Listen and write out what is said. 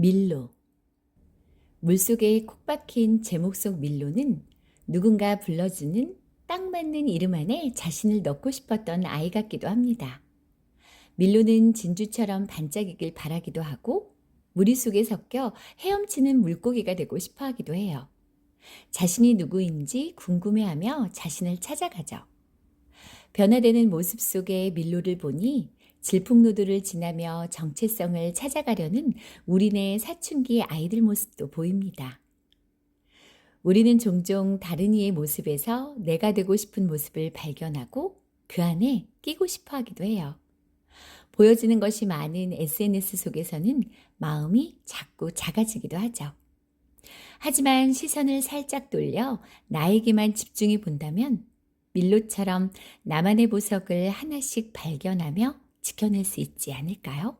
밀로 물속에 콕 박힌 제목 속 밀로는 누군가 불러주는 딱 맞는 이름 안에 자신을 넣고 싶었던 아이 같기도 합니다. 밀로는 진주처럼 반짝이길 바라기도 하고 무리 속에 섞여 헤엄치는 물고기가 되고 싶어 하기도 해요. 자신이 누구인지 궁금해하며 자신을 찾아가죠. 변화되는 모습 속의 밀로를 보니 질풍노도를 지나며 정체성을 찾아가려는 우리네 사춘기 아이들 모습도 보입니다. 우리는 종종 다른 이의 모습에서 내가 되고 싶은 모습을 발견하고 그 안에 끼고 싶어 하기도 해요. 보여지는 것이 많은 SNS 속에서는 마음이 자꾸 작아지기도 하죠. 하지만 시선을 살짝 돌려 나에게만 집중해 본다면 밀로처럼 나만의 보석을 하나씩 발견하며 지켜낼 수 있지 않을까요?